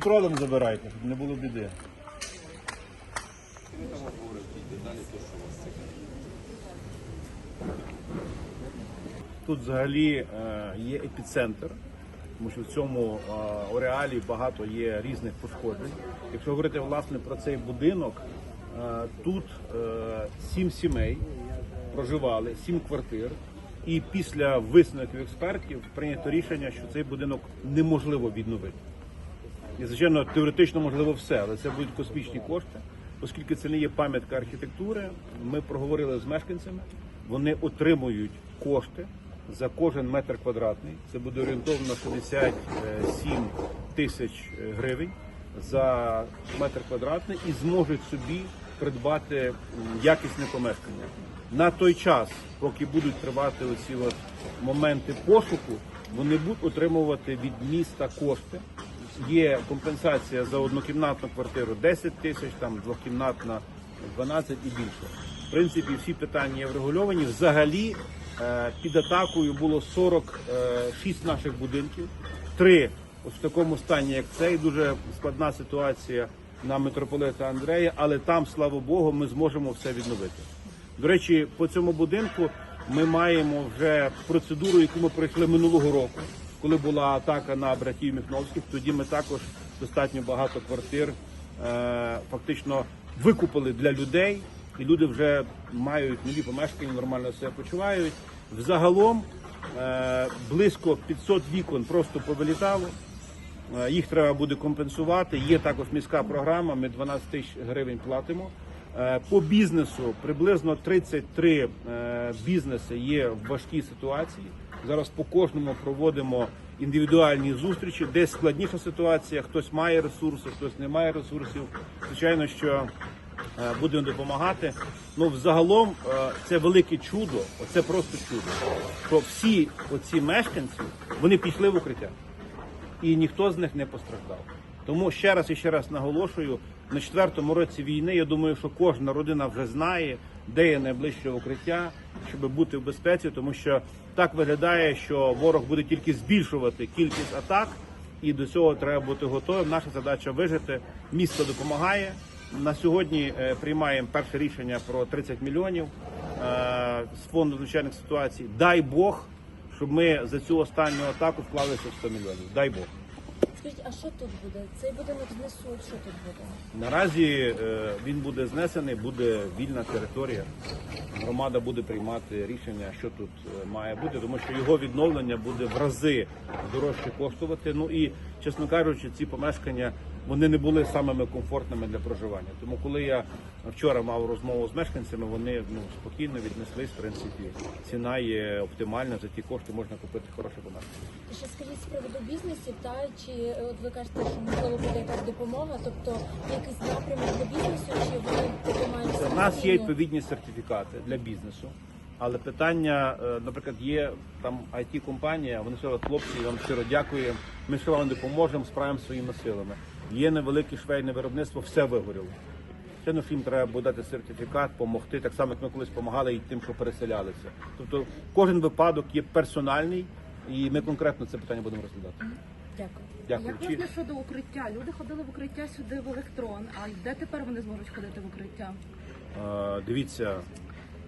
Тролем забирайте, щоб не було біди. Тут взагалі е, є епіцентр, тому що в цьому е, ареалі багато є різних пошкоджень. Якщо говорити власне про цей будинок, е, тут сім сімей проживали, сім квартир. І після висновків експертів прийнято рішення, що цей будинок неможливо відновити. І, звичайно, теоретично можливо все, але це будуть космічні кошти, оскільки це не є пам'ятка архітектури. Ми проговорили з мешканцями, вони отримують кошти за кожен метр квадратний. Це буде орієнтовно 67 тисяч гривень за метр квадратний і зможуть собі придбати якісне помешкання. На той час, поки будуть тривати оці от моменти пошуку, вони будуть отримувати від міста кошти є компенсація за однокімнатну квартиру 10 тисяч, там двохкімнатна 12 і більше. В принципі, всі питання є врегульовані. Взагалі е, під атакою було 46 наших будинків, три ось в такому стані, як цей. Дуже складна ситуація на митрополита Андрея, але там, слава Богу, ми зможемо все відновити. До речі, по цьому будинку ми маємо вже процедуру, яку ми пройшли минулого року, коли була атака на братів Міхновських. Тоді ми також достатньо багато квартир е, фактично викупили для людей, і люди вже мають нові помешкання, нормально себе почувають. Взагалом е, близько 500 вікон просто повилітало. Е, Їх треба буде компенсувати. Є також міська програма. Ми 12 тисяч гривень платимо. Е, По бізнесу приблизно 33 е, бізнеси є в важкій ситуації. Зараз по кожному проводимо індивідуальні зустрічі. Десь складніша ситуація, хтось має ресурси, хтось не має ресурсів. Звичайно, що е, будемо допомагати. Ну, взагалом, е, це велике чудо, оце просто чудо. Що всі оці мешканці вони пішли в укриття і ніхто з них не постраждав. Тому ще раз і ще раз наголошую, на четвертому році війни я думаю, що кожна родина вже знає, де є найближче укриття, щоб бути в безпеці, тому що так виглядає, що ворог буде тільки збільшувати кількість атак, і до цього треба бути готовим. Наша задача вижити. Місто допомагає. На сьогодні е, приймаємо перше рішення про 30 мільйонів е, з фонду звичайних ситуацій. Дай Бог, щоб ми за цю останню атаку вклалися в 100 мільйонів. Дай Бог. Скажіть, а що тут буде? Цей будинок знесуть, що тут буде? Наразі е, він буде знесений, буде вільна територія. Громада буде приймати рішення, що тут е, має бути, тому що його відновлення буде в рази дорожче коштувати. Ну і чесно кажучи, ці помешкання вони не були самими комфортними для проживання. Тому коли я вчора мав розмову з мешканцями, вони ну спокійно віднеслись. В принципі, ціна є оптимальна. За ті кошти можна купити хороше. І ще скажіть з приводу бізнесів, та чи е, от ви кажете, що можливо буде якась допомога, тобто якийсь напрямок для бізнесу, чи вони підіймають У нас є відповідні сертифікати для бізнесу. Але питання, е, наприклад, є там it компанія вони сказали, хлопці, вам щиро дякую. Ми ще вам допоможемо, справимо своїми силами. Є невелике швейне виробництво, все вигоріло. Це ну, їм треба буде дати сертифікат, допомогти, так само, як ми колись допомагали і тим, що переселялися. Тобто кожен випадок є персональний, і ми конкретно це питання будемо розглядати. Дякую. Дякую. Як власне щодо укриття? Люди ходили в укриття сюди в електрон. А де тепер вони зможуть ходити в укриття? Е, дивіться,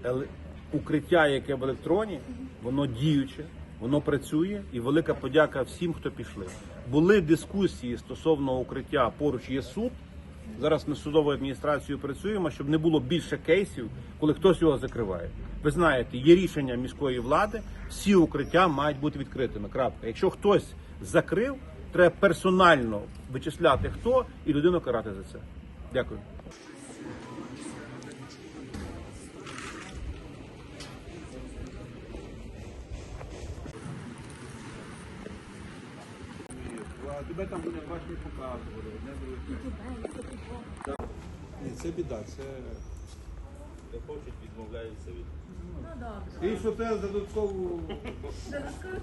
еле- укриття, яке в електроні, воно діюче, воно працює, і велика подяка всім, хто пішли. Були дискусії стосовно укриття, поруч є суд. Зараз ми з судовою адміністрацією працюємо, щоб не було більше кейсів, коли хтось його закриває. Ви знаєте, є рішення міської влади, всі укриття мають бути відкритими. Крапка. Якщо хтось закрив, треба персонально вичисляти хто і людину карати за це. Дякую. тебе там буде бачити показувати. Ні, це біда, це не хочуть, відмовляються від. Ну добре. І що ти за додаткову. Додаткову?